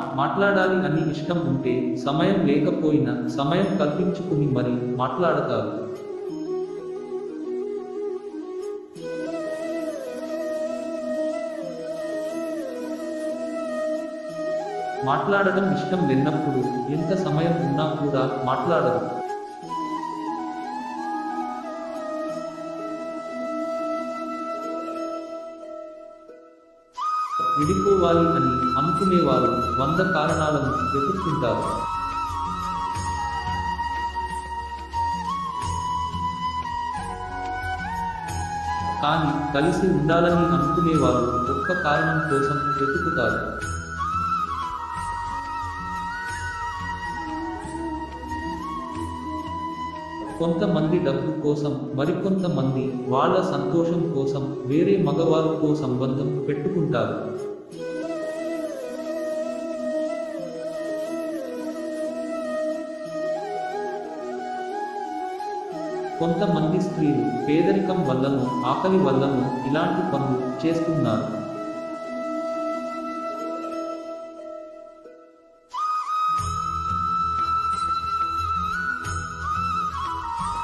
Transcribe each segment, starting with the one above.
మాట్లాడాలి అని ఇష్టం ఉంటే సమయం లేకపోయినా సమయం కల్పించుకుని మరి మాట్లాడతారు. మాట్లాడడం ఇష్టం లేనప్పుడు ఎంత సమయం ఉన్నా కూడా మాట్లాడరు. విడిపోవాలి అని అనుకునేవారు వంద కారణాలను వెతుక్కుంటారు. కానీ కలిసి ఉండాలని అనుకునేవారు ఒక్క కారణం కోసం వెతుకుతారు. కొంతమంది డబ్బు కోసం మరికొంతమంది వాళ్ళ సంతోషం కోసం వేరే మగవారితో సంబంధం పెట్టుకుంటారు. కొంతమంది స్త్రీలు పేదరికం వల్లను ఆకలి వల్లను ఇలాంటి పనులు చేస్తున్నారు.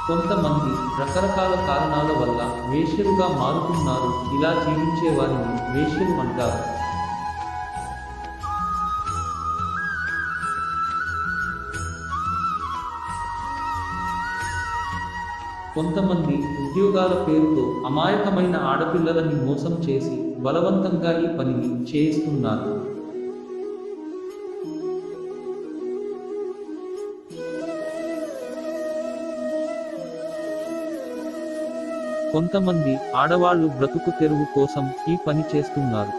కొంతమంది రకరకాల కారణాల వల్ల వేశ్యలుగా మారుతున్నారు. ఇలా జీవించే వారిని వేశ్యలు అంటారు. కొంతమంది ఉద్యోగాల పేరుతో అమాయకమైన ఆడపిల్లలని మోసం చేసి బలవంతంగా ఈ పనిని చేయిస్తున్నారు. కొంతమంది ఆడవాళ్ళు బ్రతుకు తెరువు కోసం ఈ పని చేస్తున్నారు.